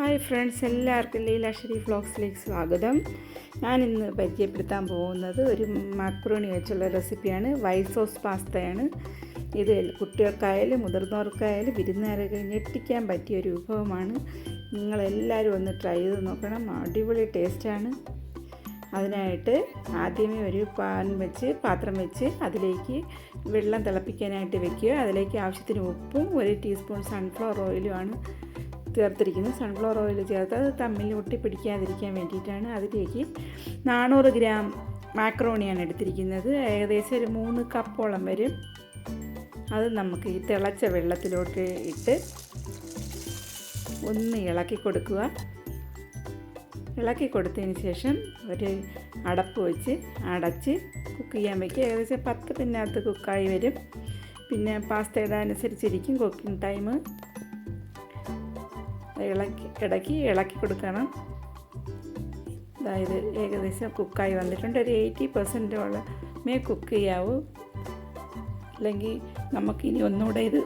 Hi friends എല്ലാവർക്കും ലീല ലീലാശ്ശേരി വ്ളോഗ്സിലേക്ക് സ്വാഗതം. ഞാൻ ഇന്ന് പരിചയപ്പെടുത്താൻ പോകുന്നത് ഒരു മക്രോണി വെച്ചുള്ള റെസിപ്പിയാണ്. വൈറ്റ് സോസ് പാസ്തയാണ്. ഇത് കുട്ടികൾക്കായാലും മുതിർന്നവർക്കായാലും വിരുന്നുകാരൊക്കെ ഞെട്ടിക്കാൻ പറ്റിയ ഒരു വിഭവമാണ്. നിങ്ങളെല്ലാവരും ഒന്ന് ട്രൈ ചെയ്ത് നോക്കണം. അടിപൊളി ടേസ്റ്റാണ് അതിനായിട്ട് ആദ്യമേ ഒരു പാൻ വെച്ച് പാത്രം വെച്ച് അതിലേക്ക് വെള്ളം തിളപ്പിക്കാനായിട്ട് വെക്കുക. അതിലേക്ക് ആവശ്യത്തിന് ഉപ്പും ഒരു ടീസ്പൂൺ സൺഫ്ലവർ ഓയിലുമാണ് ചേർത്തിരിക്കുന്നത്. സൺഫ്ലവർ ഓയിൽ ചേർത്ത് അത് തമ്മിൽ ഒട്ടിപ്പിടിക്കാതിരിക്കാൻ വേണ്ടിയിട്ടാണ് അതിലേക്ക് നാനൂറ് ഗ്രാം മാക്രോണിയാണ് എടുത്തിരിക്കുന്നത്. ഏകദേശം ഒരു മൂന്ന് കപ്പോളം വരും. അത് നമുക്ക് ഈ തിളച്ച വെള്ളത്തിലോട്ട് ഇട്ട് ഒന്ന് ഇളക്കി കൊടുക്കുക. ഇളക്കി കൊടുത്തതിന് ശേഷം ഒരു അടപ്പ് വെച്ച് അടച്ച് കുക്ക് ചെയ്യാൻ വയ്ക്കുക ഏകദേശം പത്ത് പിന്നകത്ത് കുക്കായി വരും. പിന്നെ പാസ്തയുടെ അനുസരിച്ചിരിക്കും കുക്കിംഗ് ടൈം ഇളക്കി ഇടയ്ക്ക് ഇളക്കി കൊടുക്കണം. അതായത് ഏകദേശം കുക്കായി വന്നിട്ടുണ്ട്. ഒരു എയ്റ്റി പെർസെന്റോളമേ കുക്ക് ചെയ്യാവൂ. അല്ലെങ്കിൽ നമുക്കിനി ഒന്നുകൂടെ ഇത്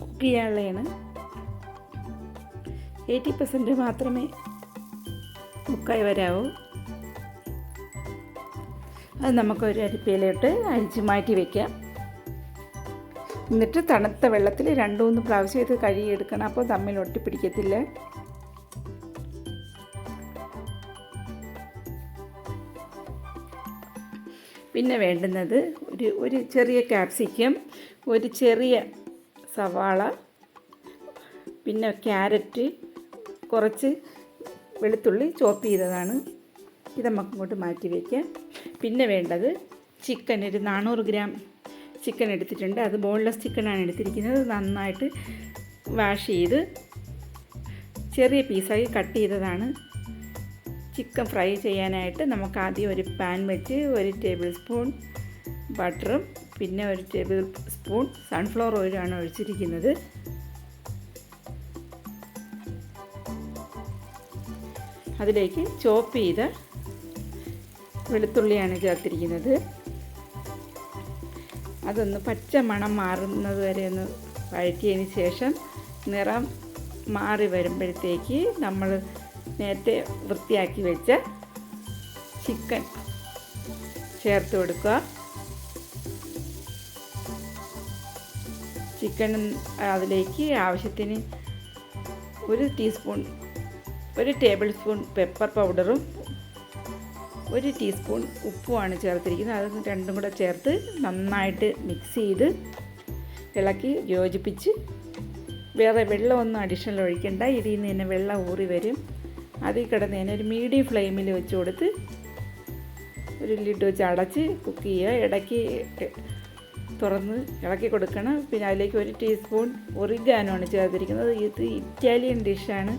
കുക്ക് ചെയ്യാനുള്ളതാണ്. എയ്റ്റി പെർസെന്റ് മാത്രമേ കുക്കായി വരാവൂ. അത് നമുക്കൊരു അരിപ്പയിലോട്ട് അരിച്ച് മാറ്റി വയ്ക്കാം എന്നിട്ട് തണുത്ത വെള്ളത്തിൽ രണ്ടു മൂന്ന് പ്രാവശ്യം ഇത് കഴുകിയെടുക്കണം. അപ്പോൾ തമ്മിൽ ഒട്ടിപ്പിടിക്കത്തില്ല പിന്നെ വേണ്ടുന്നത് ഒരു ഒരു ചെറിയ ക്യാപ്സിക്കം ഒരു ചെറിയ സവാള പിന്നെ ക്യാരറ്റ് കുറച്ച് വെളുത്തുള്ളി ചോപ്പ് ചെയ്തതാണ്. ഇത് നമുക്ക് ഇങ്ങോട്ട് മാറ്റി വയ്ക്കാം പിന്നെ വേണ്ടത് ചിക്കൻ ഒരു നാനൂറ് ഗ്രാം ചിക്കൻ എടുത്തിട്ടുണ്ട്. അത് ബോൺലെസ് ചിക്കനാണ് എടുത്തിരിക്കുന്നത്. നന്നായിട്ട് വാഷ് ചെയ്ത് ചെറിയ പീസായി കട്ട് ചെയ്തതാണ്. ചിക്കൻ ഫ്രൈ ചെയ്യാനായിട്ട് നമുക്ക് ആദ്യം ഒരു പാൻ വെച്ച് ഒരു ടേബിൾ സ്പൂൺ ബട്ടറും പിന്നെ ഒരു ടേബിൾ സ്പൂൺ സൺഫ്ലവർ ഓയിലാണ് ഒഴിച്ചിരിക്കുന്നത്. അതിലേക്ക് ചോപ്പ് ചെയ്ത വെളുത്തുള്ളിയാണ് ചേർത്തിരിക്കുന്നത്. അതൊന്ന് പച്ച മണം മാറുന്നത് വരെ ഒന്ന് വഴറ്റിയതിന് ശേഷം നിറം മാറി വരുമ്പോഴത്തേക്ക് നമ്മൾ നേരത്തെ വൃത്തിയാക്കി വെച്ച ചിക്കൻ ചേർത്ത് കൊടുക്കുക. ചിക്കൻ അതിലേക്ക് ആവശ്യത്തിന് ഒരു ടീസ്പൂൺ ഒരു ടേബിൾ സ്പൂൺ പെപ്പർ പൗഡറും ഒരു ടീസ്പൂൺ ഉപ്പുമാണ് ചേർത്തിരിക്കുന്നത്. അത് രണ്ടും കൂടെ ചേർത്ത് നന്നായിട്ട് മിക്സ് ചെയ്ത് ഇളക്കി യോജിപ്പിച്ച് വേറെ വെള്ളമൊന്നും അഡീഷണൽ ഒഴിക്കണ്ട. ഇതിൽ നിന്ന് തന്നെ വെള്ളം ഊറി വരും. അതിൽ കിടന്ന് തന്നെ ഒരു മീഡിയം ഫ്ലെയിമിൽ വെച്ച് കൊടുത്ത് ഒരു ലിഡ് വെച്ച് അടച്ച് കുക്ക് ചെയ്യുക. ഇടയ്ക്ക് തുറന്ന് ഇളക്കി കൊടുക്കണം. പിന്നെ അതിലേക്ക് ഒരു ടീസ്പൂൺ ഒറിഗാനോ ചേർത്തിരിക്കുന്നത്. ഇത് ഇറ്റാലിയൻ ഡിഷാണ്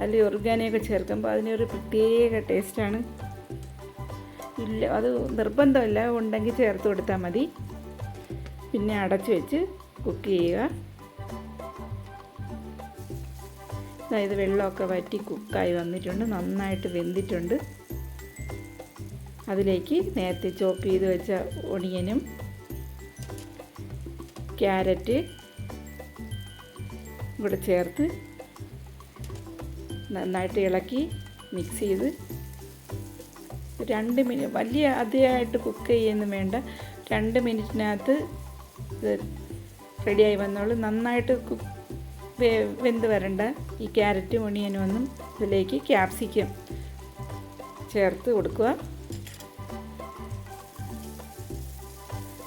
അതിൽ ഒറിഗാനയൊക്കെ ചേർക്കുമ്പോൾ അതിനൊരു പ്രത്യേക ടേസ്റ്റാണ് ഇല്ല അത് നിർബന്ധമില്ല. ഉണ്ടെങ്കിൽ ചേർത്ത് കൊടുത്താൽ മതി. പിന്നെ അടച്ച് വെച്ച് കുക്ക് ചെയ്യുക. അതായത് വെള്ളമൊക്കെ വറ്റി കുക്കായി വന്നിട്ടുണ്ട്. നന്നായിട്ട് വെന്തിട്ടുണ്ട്. അതിലേക്ക് നേരത്തെ ചോപ്പ് ചെയ്ത് വെച്ച ഒണിയനും ക്യാരറ്റ് ഇവിടെ ചേർത്ത് നന്നായിട്ട് ഇളക്കി മിക്സ് ചെയ്ത് രണ്ട് മിനിറ്റ് വലിയ അധികമായിട്ട് കുക്ക് ചെയ്യുന്നു വേണ്ട. രണ്ട് മിനിറ്റിനകത്ത് ഇത് റെഡിയായി വന്നോളൂ. നന്നായിട്ട് കുക്ക് വെന്ത് വരണ്ട. ഈ ക്യാരറ്റും ഒണിയനും ഒന്നും ഇതിലേക്ക് ക്യാപ്സിക്കം ചേർത്ത് കൊടുക്കുക.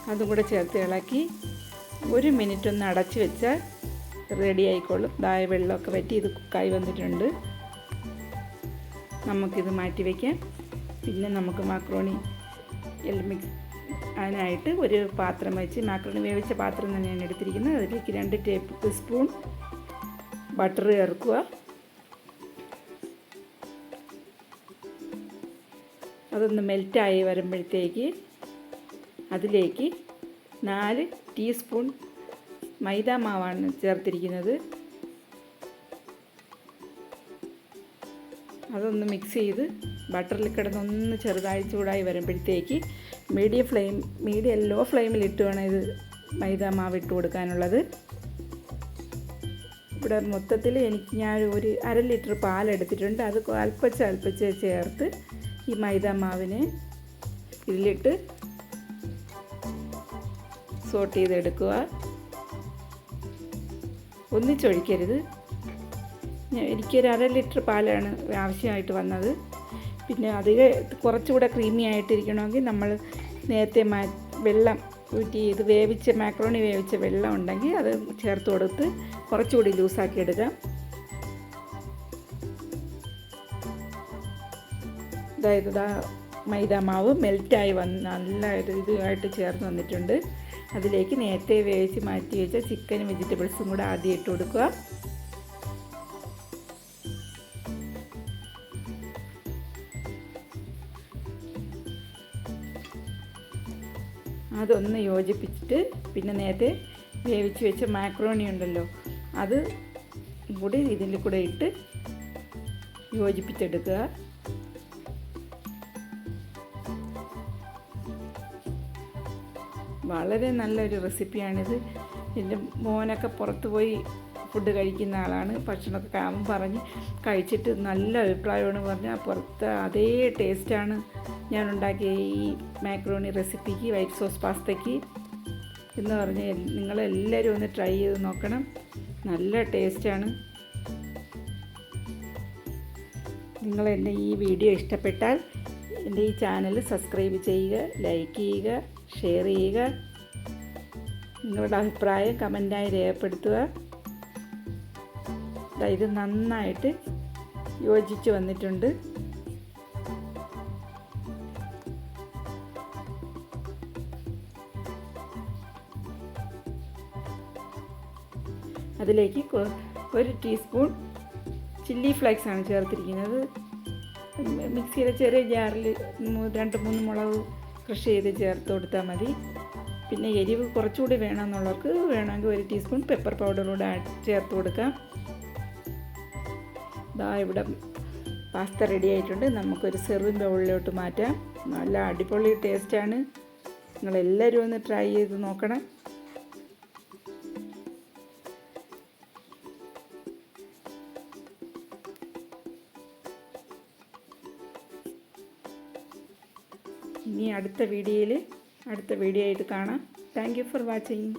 അതും കൂടെ ചേർത്ത് ഇളക്കി ഒരു മിനിറ്റ് ഒന്ന് അടച്ച് വെച്ചാൽ റെഡി ആയിക്കോളും. ദായ വെള്ളമൊക്കെ വറ്റി ഇത് കുക്കായി വന്നിട്ടുണ്ട്. നമുക്കിത് മാറ്റി വയ്ക്കാം പിന്നെ നമുക്ക് മാക്രോണി മിക്സ് അതിനായിട്ട് ഒരു പാത്രം വെച്ച് മാക്രോണി വേവിച്ച പാത്രം തന്നെയാണ് എടുത്തിരിക്കുന്നത്. അതിലേക്ക് രണ്ട് ടേബിൾ സ്പൂൺ ബട്ടർ ചേർക്കുക. അതൊന്ന് മെൽറ്റായി വരുമ്പോഴത്തേക്ക് അതിലേക്ക് നാല് ടീസ്പൂൺ മൈദ മാവാണ് ചേർത്തിരിക്കുന്നത്. അതൊന്ന് മിക്സ് ചെയ്ത് ബട്ടറിൽ കിടന്നൊന്ന് ചെറുതായി ചൂടായി വരുമ്പോഴത്തേക്ക് മീഡിയം ഫ്ലെയിം മീഡിയം ലോ ഫ്ലെയിമിൽ ഇട്ട് വേണം ഇത് മൈദ മാവ് ഇട്ട് കൊടുക്കാനുള്ളത്. ഇവിടെ മൊത്തത്തിൽ എനിക്ക് ഞാൻ ഒരു അര ലിറ്റർ പാലെടുത്തിട്ടുണ്ട് അത് അല്പച്ച അല്പച്ച ചേർത്ത് ഈ മൈദ മാവിനെ ഇതിലിട്ട് സോട്ട് ചെയ്തെടുക്കുക. ഒന്നിച്ചൊഴിക്കരുത്. എനിക്കൊരു അര ലിറ്റർ പാലാണ് ആവശ്യമായിട്ട് വന്നത്. പിന്നെ അധികം കുറച്ചുകൂടെ ക്രീമി ആയിട്ടിരിക്കണമെങ്കിൽ നമ്മൾ നേരത്തെ മാ വെള്ളം ഊറ്റി ഇത് വേവിച്ച മാക്രോണി വേവിച്ച വെള്ളം ഉണ്ടെങ്കിൽ അത് ചേർത്ത് കൊടുത്ത് കുറച്ചുകൂടി ലൂസാക്കി എടുക്കാം. അതായത് ഇതാ മൈദ മാവ് മെൽറ്റായി വന്ന് നല്ല ഇതുമായിട്ട് ചേർന്ന് വന്നിട്ടുണ്ട്. അതിലേക്ക് നേരത്തെ വേവിച്ച് മാറ്റി വെച്ച ചിക്കനും വെജിറ്റബിൾസും കൂടെ ആദ്യം ഇട്ട് കൊടുക്കുക. അതൊന്ന് യോജിപ്പിച്ചിട്ട് പിന്നെ നേരത്തെ വേവിച്ച് വെച്ച മാക്രോണി ഉണ്ടല്ലോ അത് കൂടി ഇതിന്റെ കൂടെ ഇട്ട് യോജിപ്പിച്ചെടുക്കുക. വളരെ നല്ലൊരു റെസിപ്പിയാണിത് എന്റെ മോനൊക്കെ പുറത്ത് പോയി ഫുഡ് കഴിക്കുന്ന ആളാണ്. ഭക്ഷണമൊക്കെ കാമം പറഞ്ഞ് കഴിച്ചിട്ട് നല്ല അഭിപ്രായമാണ് പറഞ്ഞാൽ പുറത്ത് അതേ ടേസ്റ്റാണ് ഞാൻ ഉണ്ടാക്കിയ ഈ മാക്രോണി റെസിപ്പിക്ക് വൈറ്റ് സോസ് പാസ്തയ്ക്ക് എന്ന് പറഞ്ഞ് നിങ്ങളെല്ലാവരും ഒന്ന് ട്രൈ ചെയ്ത് നോക്കണം. നല്ല ടേസ്റ്റാണ് നിങ്ങൾ എന്റെ ഈ വീഡിയോ ഇഷ്ടപ്പെട്ടാൽ എന്റെ ഈ ചാനൽ സബ്സ്ക്രൈബ് ചെയ്യുക ലൈക്ക് ചെയ്യുക ഷെയർ ചെയ്യുക. നിങ്ങളുടെ അഭിപ്രായം കമന്റായി രേഖപ്പെടുത്തുക. ഇത് നന്നായിട്ട് യോജിച്ച് വന്നിട്ടുണ്ട്. അതിലേക്ക് ഒരു ടീസ്പൂൺ ചില്ലി ഫ്ലേക്സ് ആണ് ചേർത്തിരിക്കുന്നത്. മിക്സിയിലെ ചെറിയ ജാറിൽ രണ്ട് മൂന്ന് മുളക് ക്രഷ് ചെയ്ത് ചേർത്ത് കൊടുത്താൽ മതി. പിന്നെ എരിവ് കുറച്ചുകൂടി വേണമെന്നുള്ളവർക്ക് വേണമെങ്കിൽ ഒരു ടീസ്പൂൺ പെപ്പർ പൗഡർ കൂടെ ചേർത്ത് കൊടുക്കാം. ദാ ഇവിടെ പാസ്ത റെഡി ആയിട്ടുണ്ട്. നമുക്കൊരു സെർവിങ് ബൗളിലോട്ട് മാറ്റാം. നല്ല അടിപൊളി ടേസ്റ്റാണ് നിങ്ങളെല്ലാവരും ഒന്ന് ട്രൈ ചെയ്ത് നോക്കണം. ഇനി അടുത്ത വീഡിയോയിൽ അടുത്ത വീഡിയോ ആയിട്ട് കാണാം. Thank you for watching